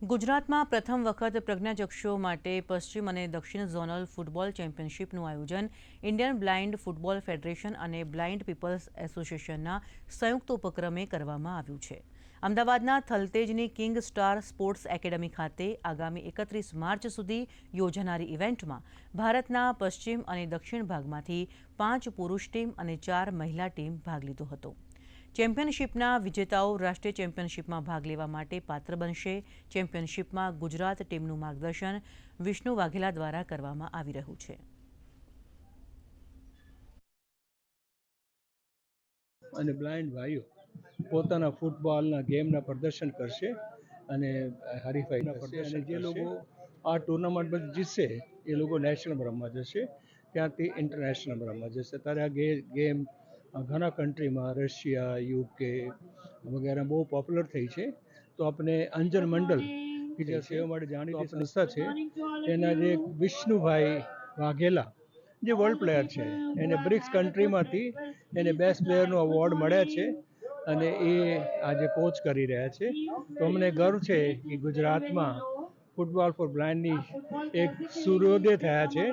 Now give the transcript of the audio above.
ગુજરાતમાં પ્રથમ વખત પ્રજ્ઞાચક્ષુઓ માટે પશ્ચિમ અને દક્ષિણ ઝોનલ ફૂટબોલ ચેમ્પિયનશિપનું આયોજન ઇન્ડિયન બ્લાઇન્ડ ફૂટબોલ ફેડરેશન અને બ્લાઇન્ડ પીપલ્સ એસોસિએશનના સંયુક્ત ઉપક્રમે કરવામાં આવ્યું છે. અમદાવાદના થલતેજની કિંગ સ્ટાર સ્પોર્ટ્સ એકેડમી ખાતે આગામી એકત્રીસ માર્ચ સુધી યોજાનારી ઇવેન્ટમાં ભારતના પશ્ચિમ અને દક્ષિણ ભાગમાંથી પાંચ પુરુષ ટીમ અને ચાર મહિલા ટીમ ભાગ લીધો હતો. ચેમ્પિયનશિપના વિજેતાઓ રાષ્ટ્રીય ચેમ્પિયનશિપમાં ભાગ લેવા માટે પાત્ર બનશે. ચેમ્પિયનશિપમાં ગુજરાત ટીમનું માર્ગદર્શન વિષ્ણુ વાઘેલા દ્વારા કરવામાં આવી રહ્યું છે. અને બ્લાઇન્ડ ભાઈઓ પોતાના ફૂટબોલના ગેમના પ્રદર્શન કરશે અને હરીફાઈના પ્રદર્શન જે લોકો આ ટુર્નામેન્ટ જીતશે એ લોકો નેશનલ રમવા જશે. ત્યાંથી ઇન્ટરનેશનલ રમવા જશે. ત્યારે આ ગેમ ઘણા કન્ટ્રીમાં રશિયા યુકે વગેરે બહુ પોપ્યુલર થઈ છે. તો આપણે અંજન મંડલ કે જે સેવા માટે જાણીતી સંસ્થા છે એના જે વિષ્ણુભાઈ વાઘેલા જે વર્લ્ડ પ્લેયર છે એને બ્રિક્સ કન્ટ્રીમાંથી એને બેસ્ટ પ્લેયરનો અવોર્ડ મળ્યા છે અને એ આજે કોચ કરી રહ્યા છે. તો અમને ગર્વ છે કે ગુજરાતમાં ફૂટબોલ ફોર બ્લાઇન્ડની એક સૂર્યોદય થયા છે.